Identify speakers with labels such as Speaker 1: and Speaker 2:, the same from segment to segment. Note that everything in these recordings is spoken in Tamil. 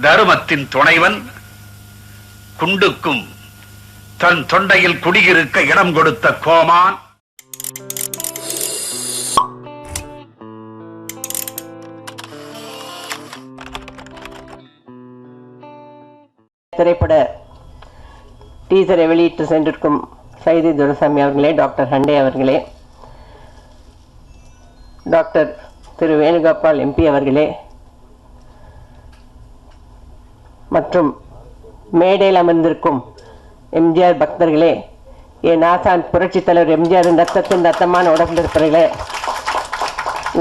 Speaker 1: தருமத்தின் துணைவன் குண்டுக்கும் தன் தொண்டையில் குடியிருக்க இடம் கொடுத்த கோமான்.
Speaker 2: திரைப்பட டீசரை வெளியிட்டு சென்றிருக்கும் சைதி துரசாமி அவர்களே டாக்டர் ஹண்டே அவர்களே டாக்டர் திரு வேணுகோபால் எம்பி அவர்களே மற்றும் மேடையில் அமர்ந்திருக்கும் எம்ஜிஆர் பக்தர்களே என் ஆசான் புரட்சித் தலைவர் எம்ஜிஆரின் ரத்தத்தின் ரத்தமான உடம்பில் இருக்கிறவர்களே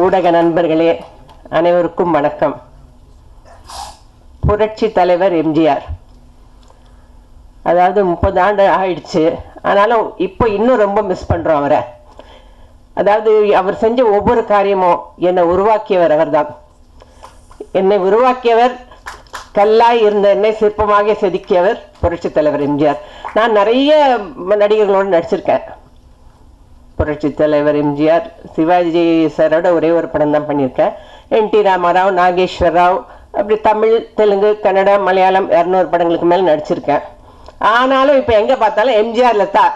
Speaker 2: ஊடக நண்பர்களே அனைவருக்கும் வணக்கம். புரட்சி தலைவர் எம்ஜிஆர். அதாவது முப்பது ஆண்டு ஆயிடுச்சு. ஆனாலும் இப்போ இன்னும் ரொம்ப மிஸ் பண்ணுறோம் அவரை. அதாவது அவர் செஞ்ச ஒவ்வொரு காரியமும் என்னை உருவாக்கியவர் அவர்தான். என்னை உருவாக்கியவர் கல்லாய் இருந்த என்னை சிற்பமாக செதுக்கியவர் புரட்சி தலைவர் எம்ஜிஆர். நான் நிறைய நடிகர்களோடு நடிச்சிருக்கேன். புரட்சி தலைவர் எம்ஜிஆர் சிவாஜி சாரோட ஒரே ஒரு படம் தான் பண்ணியிருக்கேன். என் டி ராமாராவ் நாகேஸ்வர் ராவ் அப்படி தமிழ் தெலுங்கு கன்னடா மலையாளம் இரநூறு படங்களுக்கு மேலே நடிச்சிருக்கேன். ஆனாலும் இப்போ எங்கே பார்த்தாலும் எம்ஜிஆரில் தான்.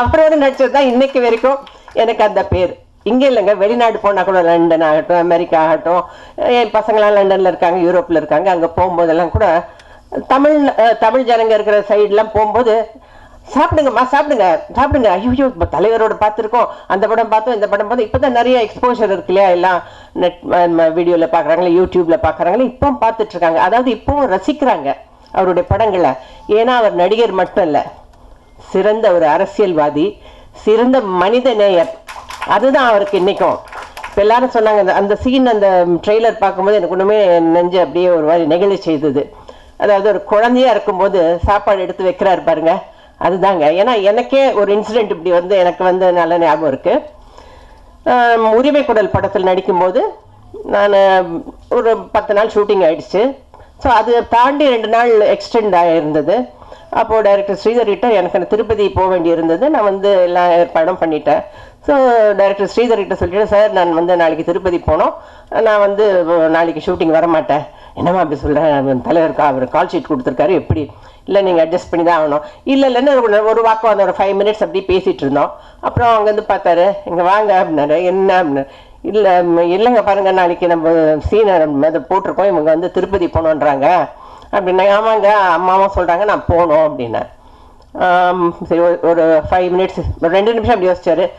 Speaker 2: அவரோட நடிச்சது தான் இன்னைக்கு வரைக்கும் எனக்கு அந்த பேர். இங்கே இல்லைங்க வெளிநாடு போனால் கூட லண்டன் ஆகட்டும் அமெரிக்கா ஆகட்டும் என் பசங்களாம் லண்டனில் இருக்காங்க யூரோப்பில் இருக்காங்க அங்கே போகும்போதெல்லாம் கூட தமிழ் தமிழ் ஜனங்க இருக்கிற சைடெலாம் போகும்போது சாப்பிடுங்கம்மா சாப்பிடுங்க சாப்பிடுங்க. ஐயோ இப்போ தலைவரோட பார்த்துருக்கோம் அந்த படம் பார்த்தோம் இந்த படம் பார்த்தோம் இப்போ தான் நிறைய எக்ஸ்போஷர் இருக்கு இல்லையா எல்லாம் நெட் வீடியோவில் பார்க்குறாங்களே யூடியூப்பில் பார்க்குறாங்களே இப்போ பார்த்துட்ருக்காங்க. அதாவது இப்போவும் ரசிக்கிறாங்க அவருடைய படங்களை. ஏன்னா அவர் நடிகர் மட்டும் இல்லை சிறந்த ஒரு அரசியல்வாதி சிறந்த மனித நேயர் அதுதான் அவருக்கு இன்னைக்கும். இப்போ எல்லாரும் சொன்னாங்க அந்த- அந்த சீன் அந்த ட்ரெய்லர் பார்க்கும்போது எனக்கு ஒன்றுமே நெஞ்சு அப்படியே ஒரு மாதிரி நெகிழ்ச்சி செய்தது. அதாவது ஒரு குழந்தையா இருக்கும்போது சாப்பாடு எடுத்து வைக்கிறாரு பாருங்க. அதுதாங்க. ஏன்னா எனக்கே ஒரு இன்சிடெண்ட் இப்படி வந்து எனக்கு வந்து நல்ல ஞாபகம் இருக்கு. உரிமை குடல் படத்தில் நடிக்கும்போது நான் ஒரு பத்து நாள் ஷூட்டிங் ஆயிடுச்சு. ஸோ அது தாண்டி ரெண்டு நாள் எக்ஸ்டெண்ட் ஆகிருந்தது அப்போது டைரக்டர் ஸ்ரீதர் கிட்ட எனக்கு அந்த திருப்பதி போக வேண்டி இருந்தது நான் வந்து எல்லா ஏற்பாடும் பண்ணிட்டேன். ஸோ டைரக்டர் ஸ்ரீதர்கிட்ட சொல்லிட்டு சார் நான் வந்து நாளைக்கு திருப்பதி போனோம். நான் வந்து நாளைக்கு ஷூட்டிங் வர மாட்டேன் என்னம்மா அப்படி சொல்கிறேன் தலைவர் அவர் கால் ஷீட் கொடுத்துருக்காரு. எப்படி? இல்லை நீங்கள் அட்ஜஸ்ட் பண்ணி தான் ஆகணும். இல்லை இல்லைன்னு ஒரு- வாக்கம் வாக்கம் ஒரு ஃபைவ் மினிட்ஸ் அப்படி பேசிகிட்டு இருந்தோம். அப்புறம் அங்கேருந்து பார்த்தாரு இங்கே வாங்க அப்படின்னாரு. என்ன? அப்படின்னு இல்லை இல்லைங்க பாருங்கள் நாளைக்கு நம்ம சீனை அதை போட்டிருக்கோம். இவங்க வந்து திருப்பதி போகணுன்றாங்க. அப்படின்னா ஆமாங்க அம்மாவும் சொல்கிறாங்க நான் போகணும் அப்படின்னேன் சரி ஒரு- ஒரு ஃபைவ் மினிட்ஸ் ஒரு ரெண்டு நிமிஷம் அப்படி யோசிச்சாரு.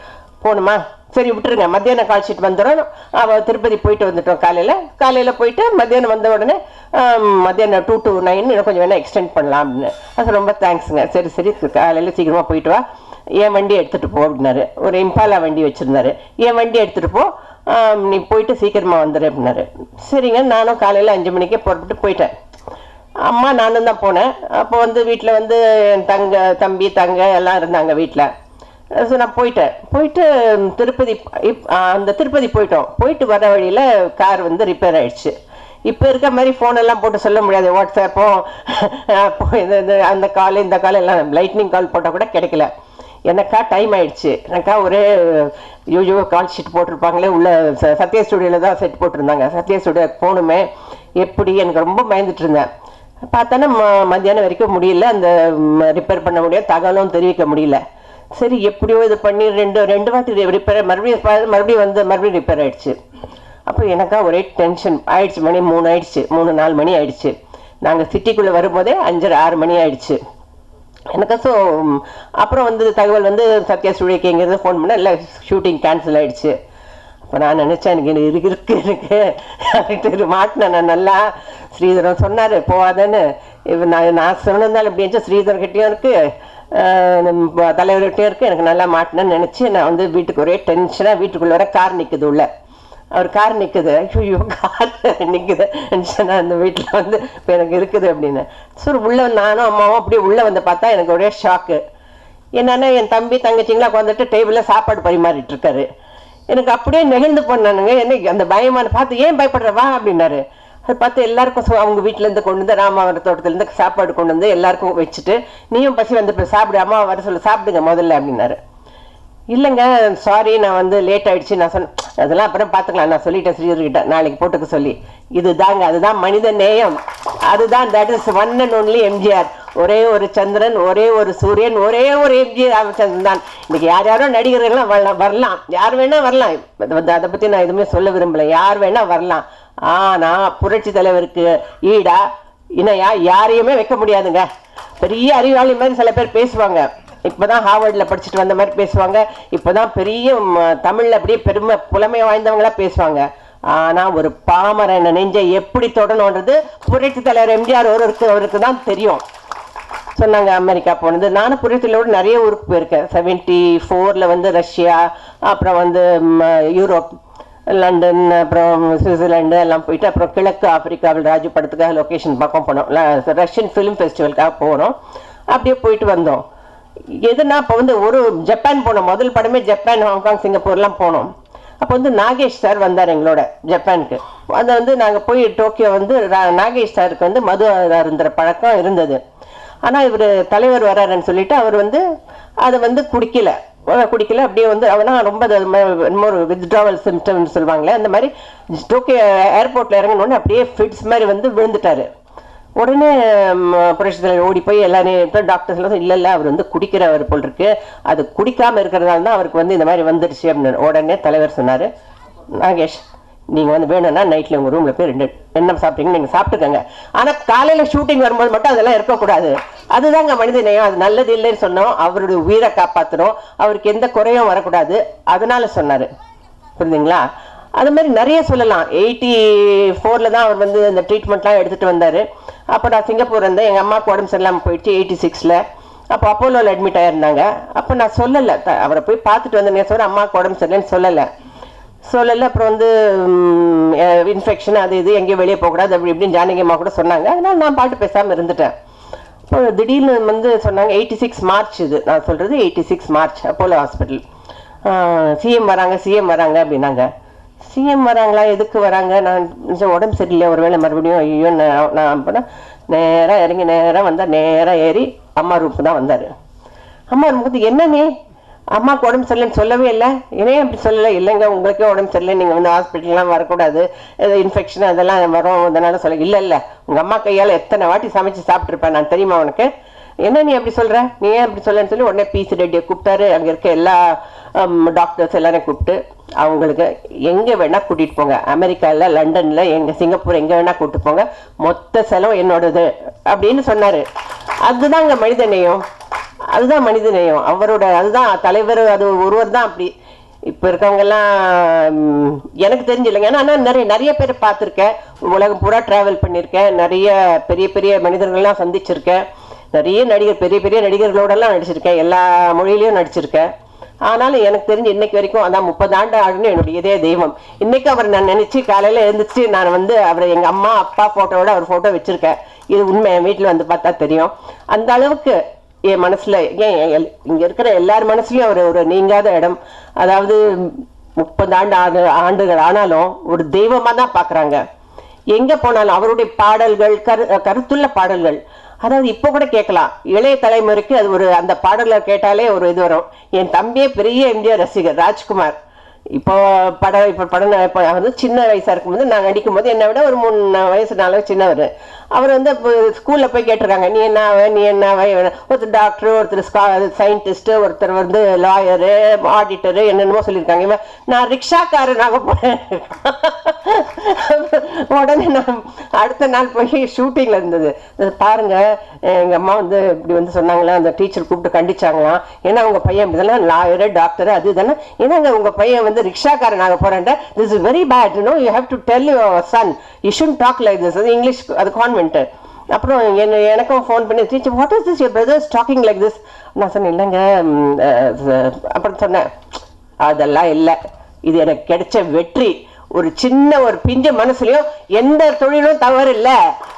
Speaker 2: போகணுமா சரி விட்டுருங்க. மத்தியானம் காய்ச்சிட்டு வந்துடும் அவள் திருப்பதி போயிட்டு வந்துட்டோம் காலையில். காலையில் போயிட்டு மத்தியானம் வந்த உடனே மத்தியானம் டூ டூ நைன் இன்னும் கொஞ்சம் வேணால் எக்ஸ்டெண்ட் பண்ணலாம் அப்படின்னு அது ரொம்ப தேங்க்ஸுங்க சரி சரி. காலையில் சீக்கிரமாக போயிட்டு வா. என் வண்டி எடுத்துகிட்டு போ அப்படின்னாரு. ஒரு இம்பாலா வண்டி வச்சுருந்தாரு. என் வண்டி எடுத்துகிட்டு போ. நீ போயிட்டு சீக்கிரமாக வந்துடு அப்படின்னாரு. சரிங்க. நானும் காலையில் அஞ்சு மணிக்கே புறப்பட்டு போயிட்டேன். அம்மா நானும் தான் போனேன். அப்போ வந்து வீட்டில் வந்து என் தங்க தம்பி தங்க எல்லாம் இருந்தாங்க வீட்டில் ஸோ நான் போயிட்டேன். போயிட்டு திருப்பதி இப் அந்த திருப்பதி போயிட்டோம். போயிட்டு வர வழியில் கார் வந்து ரிப்பேர் ஆயிடுச்சு. இப்போ இருக்க மாதிரி ஃபோனெல்லாம் போட்டு சொல்ல முடியாது. வாட்ஸ்அப்பும் அப்போ அந்த கால் இந்த கால் எல்லாம் லைட்னிங் கால் போட்டால் கூட கிடைக்கல. எனக்கா டைம் ஆயிடுச்சு. எனக்கா ஒரே யூஜோ கால் ஷீட் போட்டிருப்பாங்களே உள்ள சத்யா ஸ்டுடியோவில் தான் செட் போட்டிருந்தாங்க. சத்யா ஸ்டுடியோ போகணுமே. எப்படி? எனக்கு ரொம்ப பயந்துட்டு இருந்தேன். பார்த்தோன்னா ம- மத்தியானம் வரைக்கும் முடியல. அந்த ரிப்பேர் பண்ண முடியாது. தகவலும் தெரிவிக்க முடியல. சரி எப்படியோ இது பண்ணி ரெண்டு ரெண்டு வாட்டி ரிப்பேர் மறுபடியும் மறுபடியும் வந்து மறுபடியும் ரிப்பேர் ஆயிடுச்சு. அப்போ எனக்கா ஒரே டென்ஷன் ஆயிடுச்சு மணி மூணு ஆயிடுச்சு மூணு நாலு மணி ஆயிடுச்சு. நாங்கள் சிட்டிக்குள்ளே வரும்போதே அஞ்சரை ஆறு மணி ஆயிடுச்சு. எனக்கு ஸோ அப்புறம் வந்து தகவல் வந்து சத்யா ஸ்டுடியோக்கு எங்கேருந்து ஃபோன் பண்ண இல்லை ஷூட்டிங் கேன்சல் ஆகிடுச்சு அப்போ நான் நினச்சேன் எனக்கு இது இருக்கு இருக்கு எனக்கு அப்படின்ட்டு மாட்டினேன் நான் நல்லா. ஸ்ரீதரன் சொன்னார் போவாதேன்னு. இப்போ நான் நான் சொன்னதால் இப்படி இருந்துச்சு ஸ்ரீதர்கிட்டையும் இருக்குது தலைவர்கிட்டே இருக்குது எனக்கு நல்லா மாட்டினேன்னு நினச்சி நான் வந்து வீட்டுக்கு ஒரே டென்ஷனாக வீட்டுக்குள்ளே வர கார் நிற்குது உள்ள. அவர் கார் நிற்குது ஐயோ கார் நிற்குது டென்ஷனாக அந்த வீட்டில் வந்து இப்போ எனக்கு இருக்குது அப்படின்னு. சரி உள்ளே நானும் அம்மாவும் அப்படியே உள்ளே வந்து பார்த்தா எனக்கு ஒரே ஷாக்கு என்னன்னா என் தம்பி தங்கச்சிங்களாம் உட்காந்துட்டு டேபிளில் சாப்பாடு பரிமாறிட்டு இருக்காரு. எனக்கு அப்படியே நெகிழ்ந்து போனானுங்க. என்ன அந்த பயமான பார்த்து ஏன் பயப்படுற? வா அப்படின்னாரு. அதை பார்த்து எல்லாருக்கும் அவங்க வீட்டிலேருந்து இருந்து கொண்டு வந்து ராமாவர தோட்டத்துலேருந்து சாப்பாடு கொண்டு வந்து எல்லாருக்கும் வச்சுட்டு நீயும் பசி வந்து இப்ப சாப்பிடு அம்மா வர சொல்ல சாப்பிடுங்க முதல்ல அப்படின்னாரு. இல்லைங்க சாரி நான் வந்து லேட் ஆகிடுச்சு நான் சொன்னேன் அதெல்லாம் அப்புறம் பார்த்துக்கலாம் நான் சொல்லிட்டேன் ஸ்ரீதர்கிட்ட நாளைக்கு போட்டுக்க சொல்லி. இதுதாங்க அதுதான் மனித நேயம். அதுதான் that is one and only MGR ஒரே ஒரு சந்திரன் ஒரே ஒரு சூரியன் ஒரே ஒரு எம்ஜிஆர் ராமச்சந்திரன் தான். இன்னைக்கு யார் யாரோ நடிகர்கள்லாம் வரலாம் வரலாம். யார் வேணால் வரலாம். வந்து அதை பற்றி நான் எதுவுமே சொல்ல விரும்பல. யார் வேணால் வரலாம். ஆனா புரட்சி தலைவருக்கு ஈடா இணையா யாரையுமே வைக்க முடியாதுங்க. பெரிய அறிவாளி மாதிரி சில பேர் பேசுவாங்க. இப்பதான் ஹார்வர்டில் படிச்சுட்டு வந்த மாதிரி பேசுவாங்க. இப்பதான் பெரிய தமிழில் அப்படியே பெருமை புலமை வாய்ந்தவங்களா பேசுவாங்க. ஆனால் ஒரு பாமரன் நெஞ்சை எப்படி தொடணுன்றது புரட்சி தலைவர் எம்ஜிஆர் ஒருவருக்கு அவருக்கு தான் தெரியும். சொன்னாங்க அமெரிக்கா போனது. நானும் புரட்சியோடு நிறைய ஊருக்கு போயிருக்கேன். செவன்ட்டி ஃபோரில் வந்து ரஷ்யா அப்புறம் வந்து யூரோப் லண்டன் அப்புறம் சுவிட்சர்லாண்டு எல்லாம் போயிட்டு அப்புறம் கிழக்கு ஆப்பிரிக்காவில் ராஜு படத்துக்காக லொக்கேஷன் பக்கம் போனோம். ரஷ்யன் ஃபிலிம் ஃபெஸ்டிவலுக்காக போனோம். அப்படியே போயிட்டு வந்தோம். எதுனா இப்போ வந்து ஒரு ஜப்பான் போனோம். முதல் படமே ஜப்பான் ஹாங்காங் சிங்கப்பூர்லாம் போனோம். அப்போ வந்து நாகேஷ் சார் வந்தார் எங்களோட ஜப்பானுக்கு. அதை வந்து நாங்கள் போய் டோக்கியோ வந்து ரா- நாகேஷ் சாருக்கு வந்து மது அருந்துற பழக்கம் இருந்தது. ஆனால் இவர் தலைவர் வராருன்னு சொல்லிட்டு அவர் வந்து அதை வந்து குடிக்கல. குடிக்கல அப்படியே வந்து அவனா ரொம்ப ஒரு வித்ட்ராவல் சிம்டம்னு சொல்லுவாங்களே அந்த மாதிரி டோக்கியோ ஏர்போர்ட்டில் இறங்கினோடனே அப்படியே ஃபிட்ஸ் மாதிரி வந்து விழுந்துட்டாரு. உடனே புரட்சித்தலைவர் ஓடி போய் எல்லாரையும் டாக்டர்ஸ் எல்லாம் இல்லை இல்லை அவர் வந்து குடிக்கிறவர் போல் இருக்கு. அது குடிக்காமல் இருக்கிறதால தான் அவருக்கு வந்து இந்த மாதிரி வந்துடுச்சு அப்படின்னு உடனே தலைவர் சொன்னார். நாகேஷ் நீங்கள் வந்து வேணும்னா நைட்டில் உங்கள் ரூமில் போய் ரெண்டு என்ன சாப்பிட்டீங்க நீங்கள் சாப்பிட்டுக்கங்க. ஆனால் காலையில் ஷூட்டிங் வரும்போது மட்டும் அதெல்லாம் இருக்கக்கூடாது. அதுதாங்க மனித நேயம். அது நல்லது இல்லைன்னு சொன்னோம். அவருடைய உயிரை காப்பாத்துறோம். அவருக்கு எந்த குறையும் வரக்கூடாது. அதனால சொன்னார். புரியுதுங்களா அது மாதிரி நிறைய சொல்லலாம். எயிட்டி ஃபோரில் தான் அவர் வந்து அந்த ட்ரீட்மெண்ட்லாம் எடுத்துகிட்டு வந்தார். அப்போ நான் சிங்கப்பூர் இருந்தேன். எங்கள் அம்மாவுக்கு உடம்பு சரியில்லாமல் போயிடுச்சு எயிட்டி சிக்ஸில் அப்போ அப்போலோவில் அட்மிட் ஆகிருந்தாங்க அப்போ நான் சொல்லலை. அவரை போய் பார்த்துட்டு வந்தேன் சொல்ல அம்மாவுக்கு உடம்பு சரியில்லைன்னு சொல்லலை. சொல்லலை அப்புறம் வந்து இன்ஃபெக்ஷன் அது இது எங்கேயும் வெளியே போகக்கூடாது அப்படி இப்படின்னு ஜானகி அம்மா கூட சொன்னாங்க. அதனால் நான் பாட்டு பேசாமல் இருந்துட்டேன். அப்போ திடீர்னு வந்து சொன்னாங்க எயிட்டி சிக்ஸ் மார்ச் இது. நான் சொல்கிறது eighty six March Apollo hospital CM வராங்க சிஎம் வராங்க அப்படின்னாங்க. சிஎம் வராங்களா எதுக்கு வராங்க? நான் உடம்பு சரியில்லை ஒரு வேளை மறுபடியும் ஐயோ நான் நான் நேராக இறங்கி நேராக வந்தால் நேராக ஏறி அம்மா ரூமுக்கு தான் வந்தார். அம்மா ரூமுக்கு என்னன்னே அம்மாவுக்கு உடம்பு சரியில்லைன்னு சொல்லவே இல்லை. என்னையும் அப்படி சொல்லலை. இல்லைங்க உங்களுக்கே உடம்பு சரியில்லை. நீங்கள் வந்து ஹாஸ்பிட்டல்லாம் வரக்கூடாது. ஏதோ இன்ஃபெக்ஷன் அதெல்லாம் வரும். அதனால சொல்ல இல்லை இல்லை. உங்கள் அம்மா கையால் எத்தனை வாட்டி சமைச்சு சாப்பிட்ருப்பேன் நான். தெரியுமா உனக்கு? என்ன நீ அப்படி சொல்ற? நீ ஏன் அப்படி சொல்லன்னு சொல்லி உடனே பிசி ரெட்டியை கூப்பிட்டாரு. அங்கே இருக்க எல்லா டாக்டர்ஸ் எல்லாரையும் கூப்பிட்டு அவங்களுக்கு எங்கே வேணா கூட்டிட்டு போங்க. அமெரிக்கால லண்டன்ல எங்க சிங்கப்பூர் எங்க வேணால் கூட்டிட்டு போங்க. மொத்த செலவு என்னோடது அப்படின்னு சொன்னார். அதுதாங்க அங்கே நேயம் அதுதான் மனித நேயம். அவரோட அதுதான் தலைவர் அது ஒருவர் தான் அப்படி. இப்ப இருக்கவங்கெல்லாம் எனக்கு தெரிஞ்சு இல்லைங்க ஆனா நான் நிறைய நிறைய பேர் பார்த்துருக்கேன். உலகம் பூரா டிராவல் பண்ணியிருக்கேன். நிறைய பெரிய பெரிய மனிதர்கள்லாம் சந்திச்சிருக்கேன். நிறைய நடிகர் பெரிய பெரிய நடிகர்களோடலாம் நடிச்சிருக்கேன். எல்லா மொழியிலையும் நடிச்சிருக்கேன். ஆனாலும் எனக்கு தெரிஞ்சு இன்னைக்கு வரைக்கும் அதான் முப்பது ஆண்டு ஆகுன்னு என்னுடைய இதே தெய்வம். இன்னைக்கு அவர் நான் நினைச்சு காலையில எழுந்துச்சு நான் வந்து அவரை எங்க அம்மா அப்பா போட்டோட அவர் போட்டோ வச்சிருக்கேன். இது உண்மை. என் வீட்டில் வந்து பார்த்தா தெரியும். அந்த அளவுக்கு என் மனசுல ஏன் இங்கே இங்க இருக்கிற எல்லார் மனசுலயும் அவர் ஒரு நீங்காத இடம். அதாவது முப்பது ஆண்டு ஆண்டு ஆண்டுகள் ஆனாலும் ஒரு தெய்வமா தான் பாக்குறாங்க. எங்க போனாலும் அவருடைய பாடல்கள் கரு கருத்துள்ள பாடல்கள். அதாவது இப்போ கூட கேட்கலாம். இளைய தலைமுறைக்கு அது ஒரு அந்த பாடல்களை கேட்டாலே ஒரு இது வரும். என் தம்பியே பெரிய எம்ஜிஆர் ரசிகர் ராஜ்குமார். இப்போ படம் இப்போ படம் இப்போ வந்து சின்ன வயசாக இருக்கும்போது நான் நடிக்கும்போது என்னை விட ஒரு மூணு வயசு நாலு வயசு சின்னவர். அவர் வந்து இப்போ ஸ்கூலில் போய் கேட்டிருக்காங்க நீ என்ன நீ என்ன ஒருத்தர் டாக்டர் ஒருத்தர் ஸ்கா சயின்டிஸ்ட்டு ஒருத்தர் வந்து லாயரு ஆடிட்டரு என்னென்னமோ சொல்லியிருக்காங்க. இவன் நான் ரிக்ஷாக்காரனாக போனேன் உடனே நான் அடுத்த நாள் போய் ஷூட்டிங்கில் இருந்தது. பாருங்கள் பாருங்க அம்மா வந்து இப்படி வந்து சொன்னாங்களாம் அந்த டீச்சர் கூப்பிட்டு கண்டிச்சாங்களாம். ஏன்னா உங்கள் பையன் இதெல்லாம் லாயரு டாக்டரு அது தானே ஏன்னா உங்கள் பையன் வந்து வந்து ரிக்ஷாக்காரன் ரிக்ஷாக்காரனாக போறேன் this is very bad you know you have to tell your son you should talk like this அது இங்கிலீஷ் அது கான்வென்ட் அப்புறம் என்ன எனக்கும் ஃபோன் பண்ணி teacher what is this your brother's talking like this நான் சொன்னேன் இல்லைங்க அப்புறம் சொன்னேன் அதெல்லாம் இல்லை. இது எனக்கு கிடைச்ச வெற்றி. ஒரு சின்ன ஒரு பிஞ்ச மனசுலயும் எந்த தொழிலும் தவறு இல்ல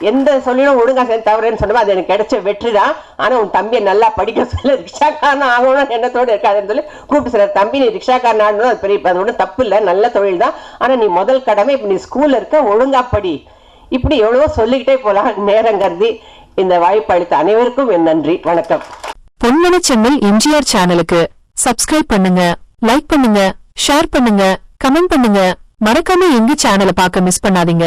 Speaker 2: எந்த தொழிலும் ஒழுங்கா சேர்ந்து தவறுன்னு சொன்னோமோ அது எனக்கு கிடைச்ச வெற்றி தான் ஆனா உன் தம்பியை நல்லா படிக்க சொல்ல. ரிக்ஷாக்காரன் ஆகணும்னு எண்ணத்தோடு இருக்காதுன்னு சொல்லி கூப்பிட்டு சொல்ற தம்பி நீ ரிக்ஷாக்காரன் ஆகணும் அது பெரிய அது ஒன்றும் தப்பு இல்லை. நல்ல தொழில் தான் ஆனா நீ முதல் கடமை இப்ப நீ ஸ்கூல்ல இருக்க ஒழுங்கா படி. இப்படி எவ்வளவோ சொல்லிக்கிட்டே போலாம். நேரம் கருதி இந்த வாய்ப்பு அளித்த அனைவருக்கும் என் நன்றி. வணக்கம்.
Speaker 3: பொன்மன சென்னை எம்ஜிஆர் சேனலுக்கு சப்ஸ்கிரைப் பண்ணுங்க லைக் பண்ணுங்க ஷேர் பண்ணுங்க கமெண்ட் பண்ணுங்க. மறக்காம எங்க சேனலை பார்க்க மிஸ் பண்ணாதீங்க.